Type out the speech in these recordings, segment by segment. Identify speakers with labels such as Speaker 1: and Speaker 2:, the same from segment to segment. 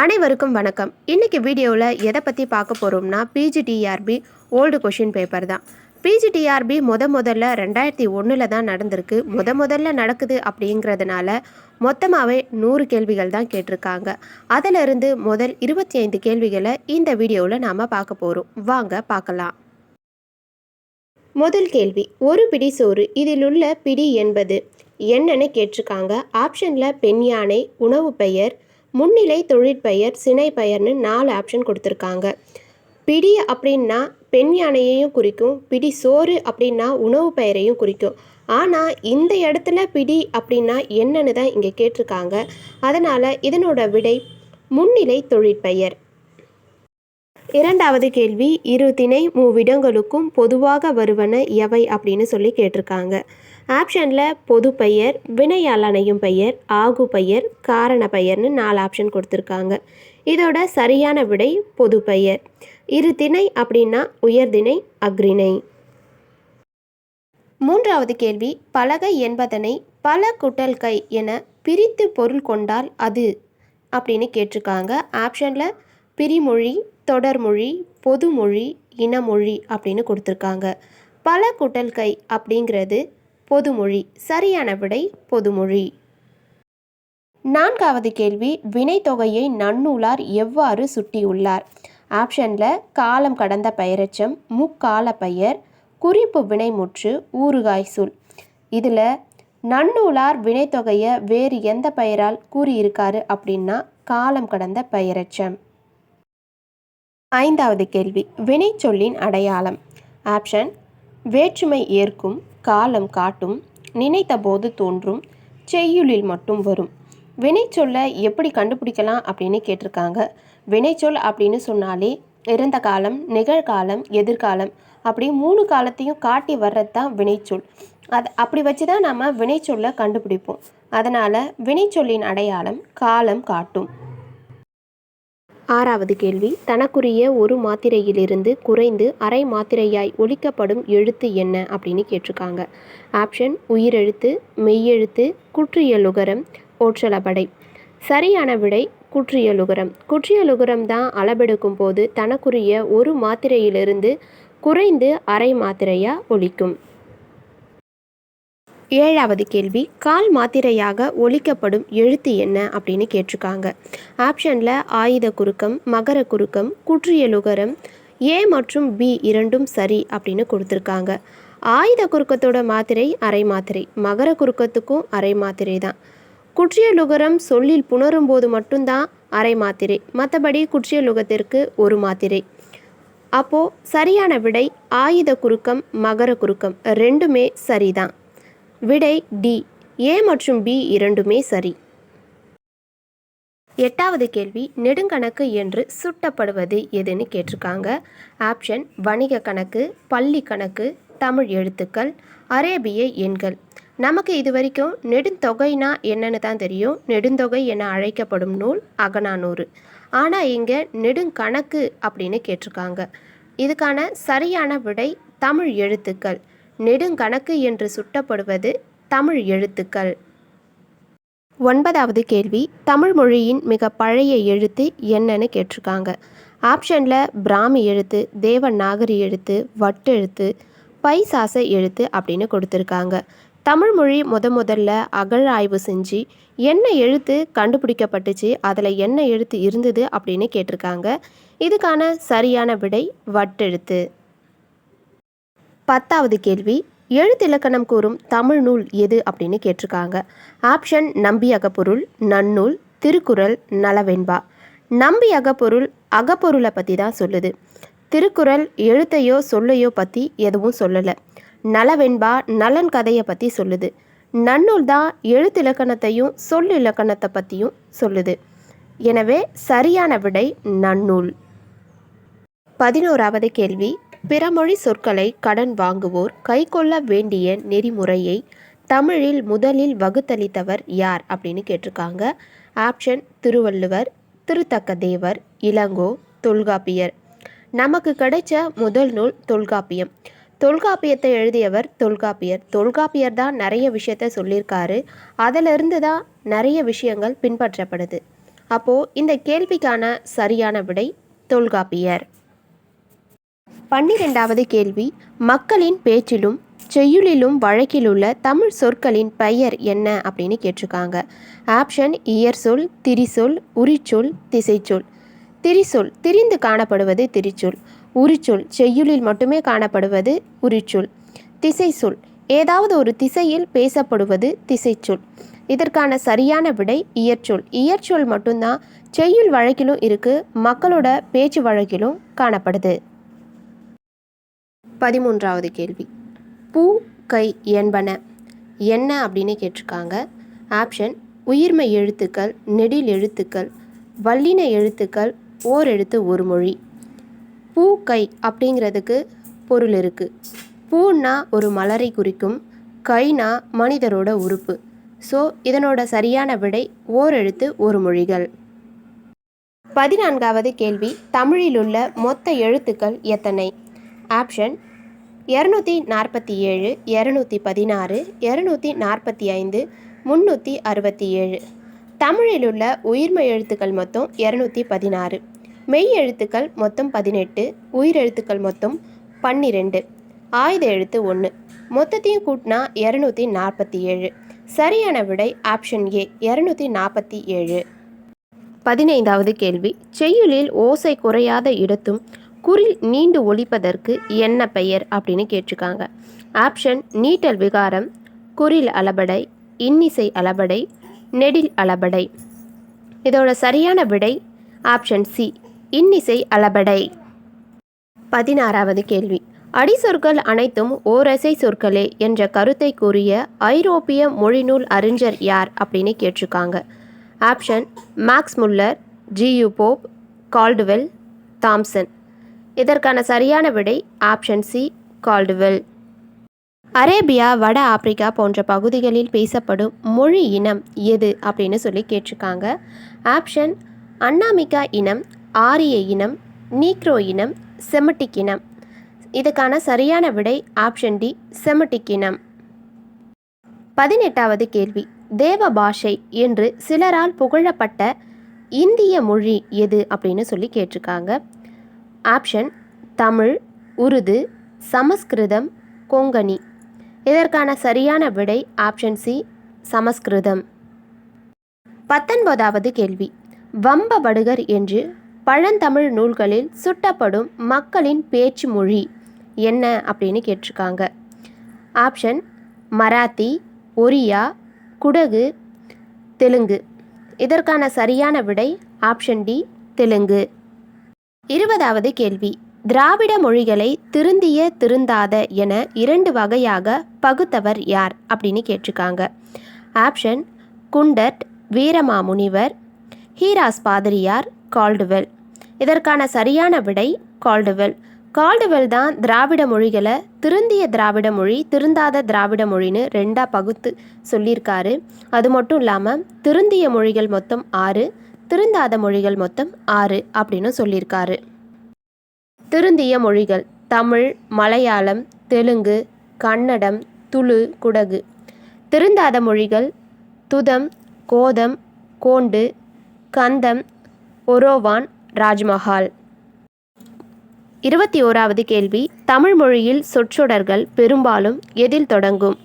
Speaker 1: அனைவருக்கும் வணக்கம். இன்னைக்கு வீடியோவில் எதை பற்றி பார்க்க போகிறோம்னா பிஜிடிஆர்பி ஓல்டு கொஷின் பேப்பர் தான். பிஜிடிஆர்பி முத முதல்ல ரெண்டாயிரத்தி ஒன்றில் தான் நடந்திருக்கு. முத முதல்ல நடக்குது அப்படிங்கிறதுனால மொத்தமாகவே நூறு கேள்விகள் தான் கேட்டிருக்காங்க. அதிலிருந்து முதல் இருபத்தி ஐந்து கேள்விகளை இந்த வீடியோவில் நாம் பார்க்க போகிறோம் வாங்க பார்க்கலாம். முதல் கேள்வி ஒரு பிடி சோறு இதில் உள்ள பிடி என்பது என்னன்னு கேட்டிருக்காங்க. ஆப்ஷனில் பெண் யானை உணவு பெயர் முன்னிலை தொழிற்பெயர் சினை பெயர்னு நாலு ஆப்ஷன் கொடுத்துருக்காங்க. பிடி அப்படின்னா பெண் யானையையும் குறிக்கும் பிடி சோறு அப்படின்னா உணவு பெயரையும் குறிக்கும். ஆனால் இந்த இடத்துல பிடி அப்படின்னா என்னன்னு தான் இங்கே கேட்டிருக்காங்க. அதனால் இதனோட விடை முன்னிலை தொழிற்பெயர் இரண்டாவது கேள்வி இரு திணை மூவிடங்களுக்கும் பொதுவாக வருவன எவை அப்படின்னு சொல்லி கேட்டிருக்காங்க. ஆப்ஷனில் பொது பெயர் வினையாளனையும் பெயர் ஆகு பெயர் காரண பெயர்னு நாலு ஆப்ஷன் கொடுத்துருக்காங்க. இதோட சரியான விடை பொது பெயர். இரு திணை அப்படின்னா உயர்திணை அக்ரிணை மூன்றாவது கேள்வி பலகை என்பதனை பல குட்டல் கை என பிரித்து பொருள் கொண்டால் அது அப்படின்னு கேட்டிருக்காங்க. ஆப்ஷனில் பிரிமொழி தொடர்மொழி பொதுமொழி இனமொழி அப்படின்னு கொடுத்துருக்காங்க. பல குட்டல் கை அப்படிங்கிறது பொதுமொழி சரியான விடை பொதுமொழி. நான்காவது கேள்வி வினைத்தொகையை நன்னூலார் எவ்வாறு சுட்டியுள்ளார்? ஆப்ஷனில் காலம் கடந்த பெயரச்சம் முக்கால பெயர் குறிப்பு வினைமுற்று ஊறுகாய் சொல். இதில் நன்னூலார் வினைத்தொகையை வேறு எந்த பெயரால் கூறியிருக்காரு அப்படின்னா காலம் கடந்த பெயரச்சம். ஐந்தாவது கேள்வி. வினைச்சொல்லின் அடையாளம். ஆப்ஷன் வேற்றுமை ஏற்கும் காலம் காட்டும் நினைத்த போது தோன்றும் செய்யுளில் மட்டும் வரும். வினைச்சொல்லை எப்படி கண்டுபிடிக்கலாம் அப்படின்னு கேட்டிருக்காங்க. வினைச்சொல் அப்படின்னு சொன்னாலே இறந்த காலம் நிகழ்காலம் எதிர்காலம் அப்படி மூணு காலத்தையும் காட்டி வர்றது தான் வினைச்சொல். அது அப்படி வச்சு தான் நம்ம வினைச்சொல்லை கண்டுபிடிப்போம். அதனால் வினைச்சொல்லின் அடையாளம் காலம் காட்டும். ஆறாவது கேள்வி. தனக்குரிய ஒரு மாத்திரையிலிருந்து குறைந்து அரை மாத்திரையாய் ஒலிக்கப்படும் எழுத்து என்ன? அப்படின்னு கேட்டிருக்காங்க. ஆப்ஷன் உயிரெழுத்து மெய்யெழுத்து குற்றியலுகரம் ஓற்றலபடை சரியான விடை குற்றியலுகரம் குற்றியலுகரம் தான் அளபெடுக்கும் போது தனக்குரிய ஒரு மாத்திரையிலிருந்து குறைந்து அரை மாத்திரையாக ஒலிக்கும் ஏழாவது கேள்வி கால் மாத்திரையாக ஒழிக்கப்படும் எழுத்து என்ன அப்படின்னு கேட்டிருக்காங்க. ஆப்ஷனில் ஆயுத குறுக்கம் மகர குறுக்கம் குற்றியலுகரம் ஏ மற்றும் பி இரண்டும் சரி அப்படின்னு கொடுத்துருக்காங்க. ஆயுத குறுக்கத்தோட மாத்திரை அரை மாத்திரை மகர குறுக்கத்துக்கும் அரை மாத்திரை தான். குற்றியலுகரம் சொல்லில் புணரும் போது மட்டும்தான் அரை மாத்திரை மற்றபடி குற்றியலுகத்திற்கு ஒரு மாத்திரை. அப்போது சரியான விடை ஆயுத குறுக்கம் மகர குறுக்கம் ரெண்டுமே சரிதான். விடை டி ஏ மற்றும் பி இரண்டுமே சரி. எட்டாவது கேள்வி நெடுங்கணக்கு என்று சுட்டப்படுவது எதுன்னு கேட்டிருக்காங்க. ஆப்ஷன் வணிக கணக்கு பள்ளி கணக்கு தமிழ் எழுத்துக்கள் அரேபிய எண்கள். நமக்கு இது வரைக்கும் நெடுந்தொகைனா என்னன்னு தான் தெரியும். நெடுந்தொகை என அழைக்கப்படும் நூல் அகனானூறு ஆனால் இங்கே நெடுங்கணக்கு அப்படின்னு கேட்டிருக்காங்க. இதுக்கான சரியான விடை தமிழ் எழுத்துக்கள். நெடுங்கணக்கு என்று சுட்டப்படுவது தமிழ் எழுத்துக்கள். ஒன்பதாவது கேள்வி தமிழ் மொழியின் மிக பழைய எழுத்து என்னன்னு கேட்டிருக்காங்க. ஆப்ஷனில் பிராமி எழுத்து தேவநாகரி எழுத்து வட்டெழுத்து பைசாச எழுத்து அப்படின்னு கொடுத்துருக்காங்க. தமிழ் மொழி முத முதல்ல அகழாய்வு செஞ்சு என்ன எழுத்து கண்டுபிடிக்கப்பட்டுச்சு அதில் என்ன எழுத்து இருந்தது அப்படின்னு கேட்டிருக்காங்க. இதுக்கான சரியான விடை வட்டெழுத்து. பத்தாவது கேள்வி எழுத்திலக்கணம் கூறும் தமிழ் நூல் எது அப்படின்னு கேட்டிருக்காங்க. ஆப்ஷன் நம்பி அகப்பொருள் நன்னூல் திருக்குறள் நலவெண்பா. நம்பி அகப்பொருள் அகப்பொருளை பற்றி தான் சொல்லுது. திருக்குறள் எழுத்தையோ சொல்லையோ பற்றி எதுவும் சொல்லலை. நலவெண்பா நலன் கதையை பற்றி சொல்லுது. நன்னூல் தான் எழுத்திலக்கணத்தையும் சொல் இலக்கணத்தை பற்றியும் சொல்லுது. எனவே சரியான விடை நன்னூல். பதினோராவது கேள்வி பிறமொழி சொற்களை கடன் வாங்குவோர் கைக்கொள்ள வேண்டிய நெறிமுறையை தமிழில் முதலில் வகுத்தளித்தவர் யார் அப்படின்னு கேட்டிருக்காங்க. ஆப்ஷன் திருவள்ளுவர் திருத்தக்க தேவர் இளங்கோ தொல்காப்பியர். நமக்கு கிடைச்ச முதல் நூல் தொல்காப்பியம். தொல்காப்பியத்தை எழுதியவர் தொல்காப்பியர். தொல்காப்பியர் தான் நிறைய விஷயத்த சொல்லியிருக்காரு. அதிலிருந்து தான் நிறைய விஷயங்கள் பின்பற்றப்படுது. அப்போது இந்த கேள்விக்கான சரியான விடை தொல்காப்பியர். பன்னிரெண்டாவது கேள்வி. மக்களின் பேச்சிலும் செய்யுளிலும் வழக்கிலுள்ள தமிழ் சொற்களின் பெயர் என்ன அப்படின்னு கேட்டிருக்காங்க. ஆப்ஷன் இயற்சொல் திரிசொல் உரிச்சொல் திசைச்சொல் திரிசொல் திரிந்து காணப்படுவது திரிச்சொல் உரிச்சொல் செய்யுளில் மட்டுமே காணப்படுவது உரிச்சொல் திசைச்சொல் ஏதாவது ஒரு திசையில் பேசப்படுவது திசைச்சொல் இதற்கான சரியான விடை இயற்சொல் இயற்சொல் மட்டும்தான் செய்யுள் வழக்கிலும் இருக்குது மக்களோட பேச்சு வழக்கிலும் காணப்படுது. பதிமூன்றாவது கேள்வி. பூ கை என்பன என்ன அப்படின்னு கேட்டிருக்காங்க. ஆப்ஷன் உயிர்மை எழுத்துக்கள் நெடில் எழுத்துக்கள் வல்லின எழுத்துக்கள் ஓர் எழுத்து ஒரு மொழி. பூ கை அப்படிங்கிறதுக்கு பொருள் இருக்குது பூன்னா ஒரு மலரை குறிக்கும் கைனா மனிதரோட உறுப்பு. ஸோ இதனோட சரியான விடை ஓர் எழுத்து ஒரு மொழிகள். பதினான்காவது கேள்வி தமிழிலுள்ள மொத்த எழுத்துக்கள் எத்தனை? ஆப்ஷன் இரநூத்தி நாற்பத்தி ஏழு இரநூத்தி பதினாறு இரநூத்தி நாற்பத்தி ஐந்து முந்நூற்றி அறுபத்தி ஏழு. தமிழிலுள்ள உயிர்மை எழுத்துக்கள் மொத்தம் இரநூத்தி பதினாறு. மெய் எழுத்துக்கள் மொத்தம் பதினெட்டு உயிரெழுத்துக்கள் மொத்தம் பன்னிரெண்டு. ஆயுத எழுத்து ஒன்று மொத்தத்தையும் கூட்டினா இரநூத்தி நாற்பத்தி ஏழு. சரியான விடை ஆப்ஷன் ஏ இரநூத்தி நாற்பத்தி ஏழு. பதினைந்தாவது கேள்வி. செய்யுளில் ஓசை குறையாத இடத்தும் குரில் நீண்டு ஒழிப்பதற்கு என்ன பெயர் அப்படின்னு கேட்டிருக்காங்க. ஆப்ஷன் நீட்டல் விகாரம் குரில் அளபடை இன்னிசை அளபடை நெடில் அளபடை. இதோட சரியான விடை ஆப்ஷன் சி இன்னிசை அளபடை. பதினாறாவது கேள்வி. அடிசொற்கள் அனைத்தும் ஓரசை சொற்களே என்ற கருத்தை கூறிய ஐரோப்பிய மொழிநூல் அறிஞர் யார் அப்படின்னு கேட்டிருக்காங்க. Option Max Muller G U Pope Caldwell Thomson. இதற்கான சரியான விடை ஆப்ஷன் சி கால்டுவெல். அரேபியா வட ஆப்பிரிக்கா போன்ற பகுதிகளில் பேசப்படும் மொழி இனம் எது அப்படின்னு சொல்லி கேட்டிருக்காங்க. ஆப்ஷன் அன்னாமிகா இனம் ஆரிய இனம் நீக்ரோ இனம் செமட்டிக் இனம். இதுக்கான சரியான விடை ஆப்ஷன் டி செமட்டிக் இனம். பதினெட்டாவது கேள்வி. தேவ பாஷை என்று சிலரால் புகழப்பட்ட இந்திய மொழி எது அப்படின்னு சொல்லி கேட்டிருக்காங்க. ஆப்ஷன் தமிழ் உருது சமஸ்கிருதம் கொங்கணி. இதற்கான சரியான விடை ஆப்ஷன் சி சமஸ்கிருதம். பத்தொன்பதாவது கேள்வி. வம்ப வடுகர் என்று பழந்தமிழ் நூல்களில் சுட்டப்படும் மக்களின் பேச்சு மொழி என்ன அப்படின்னு கேட்டிருக்காங்க. ஆப்ஷன் மராத்தி ஒரியா குடகு தெலுங்கு. இதற்கான சரியான விடை ஆப்ஷன் டி தெலுங்கு. இருபதாவது கேள்வி. திராவிட மொழிகளை திருந்திய திருந்தாத என இரண்டு வகையாக பகுத்தவர் யார்? அப்படின்னு கேட்டிருக்காங்க. ஆப்ஷன் குண்டட் வீரமாமுனிவர் ஹீராஸ் பாதிரியார் கால்டுவெல். இதற்கான சரியான விடை கால்டுவெல். கால்டுவெல் தான் திராவிட மொழிகளை திருந்திய திராவிட மொழி திருந்தாத திராவிட மொழின்னு ரெண்டாக பகுத்து சொல்லியிருக்காரு. அது மட்டும் இல்லாமல் திருந்திய மொழிகள் மொத்தம் ஆறு திருந்தாத மொழிகள் மொத்தம் ஆறு அப்படின்னு சொல்லியிருக்காரு. திருந்திய மொழிகள் தமிழ் மலையாளம் தெலுங்கு கன்னடம் துளு குடகு. திருந்தாத மொழிகள் துதம் கோதம் கோண்டு கந்தம் ஒரோவான் ராஜ்மஹால். இருபத்தி ஓராவது கேள்வி. தமிழ் மொழியில் சொற்றொடர்கள் பெரும்பாலும் எதில் தொடங்கும்?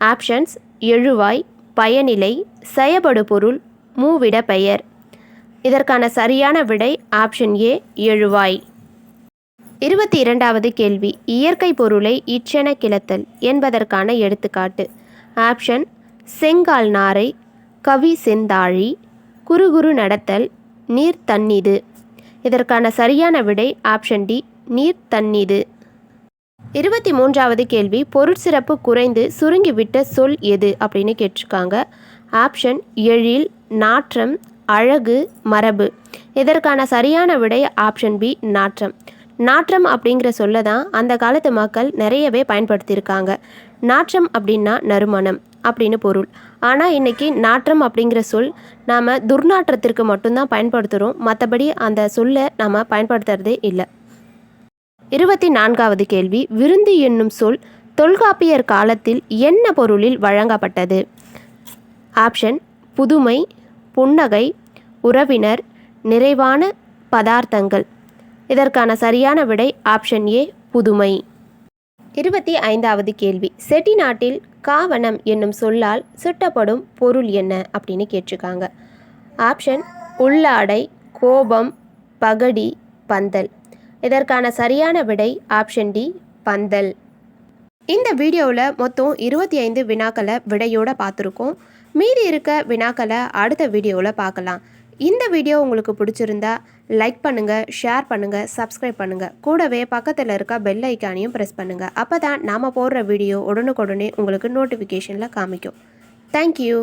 Speaker 1: ஆப்ஷன்ஸ் எழுவாய் பயனிலை செயபடு பொருள் மூவிட பெயர் இதற்கான சரியான விடை ஆப்ஷன் ஏ எழுவாய். இருபத்தி இரண்டாவது கேள்வி. இயற்கை பொருளை இச்சென கிளத்தல் என்பதற்கான எடுத்துக்காட்டு. ஆப்ஷன் செங்கால் நாரை கவி செந்தாழி குறுகுறு நடத்தல் நீர் தண்ணீது. இதற்கான சரியான விடை ஆப்ஷன் டி நீர் தண்ணீது. இருபத்தி மூன்றாவது கேள்வி பொருட்சிறப்பு குறைந்து சுருங்கிவிட்ட சொல் எது? அப்படின்னு கேட்டிருக்காங்க. ஆப்ஷன் எழில் நாற்றம் அழகு மரபு. இதற்கான சரியான விடை ஆப்ஷன் பி நாற்றம். நாற்றம் அப்படிங்கிற சொல்ல தான் அந்த காலத்து மக்கள் நிறையவே பயன்படுத்தியிருக்காங்க. நாற்றம் அப்படின்னா நறுமணம் அப்படின்னு பொருள். ஆனால் இன்றைக்கி நாற்றம் அப்படிங்கிற சொல் நாம் துர்நாற்றத்திற்கு மட்டும்தான் பயன்படுத்துகிறோம் மற்றபடி அந்த சொல்லை நாம் பயன்படுத்துறதே இல்லை. இருபத்தி நான்காவது கேள்வி. விருந்து என்னும் சொல் தொல்காப்பியர் காலத்தில் என்ன பொருளில் வழங்கப்பட்டது? ஆப்ஷன் புதுமை புன்னகை உறவினர் நிறைவான பதார்த்தங்கள். இதற்கான சரியான விடை ஆப்ஷன் ஏ புதுமை. இருபத்தி ஐந்தாவது கேள்வி. செட்டி நாட்டில் காவணம் என்னும் சொல்லால் சுட்டப்படும் பொருள் என்ன அப்படின்னு கேட்டிருக்காங்க. ஆப்ஷன் உள்ளாடை கோபம் பகடி பந்தல். இதற்கான சரியான விடை ஆப்ஷன் டி பந்தல். இந்த வீடியோவில் மொத்தம் இருபத்தி ஐந்து வினாக்களை விடையோடு பார்த்துருக்கோம். மீதி இருக்க வினாக்களை அடுத்த வீடியோவில் பார்க்கலாம். இந்த வீடியோ உங்களுக்கு பிடிச்சிருந்தா லைக் பண்ணுங்கள் ஷேர் பண்ணுங்கள் சப்ஸ்கிரைப் பண்ணுங்கள் கூடவே பக்கத்தில் இருக்க பெல் ஐக்கானையும் ப்ரெஸ் பண்ணுங்கள் அப்போ தான் நாம் போடுற வீடியோ உடனுக்குடனே உங்களுக்கு நோட்டிஃபிகேஷனில் காமிக்கும். தேங்க்யூ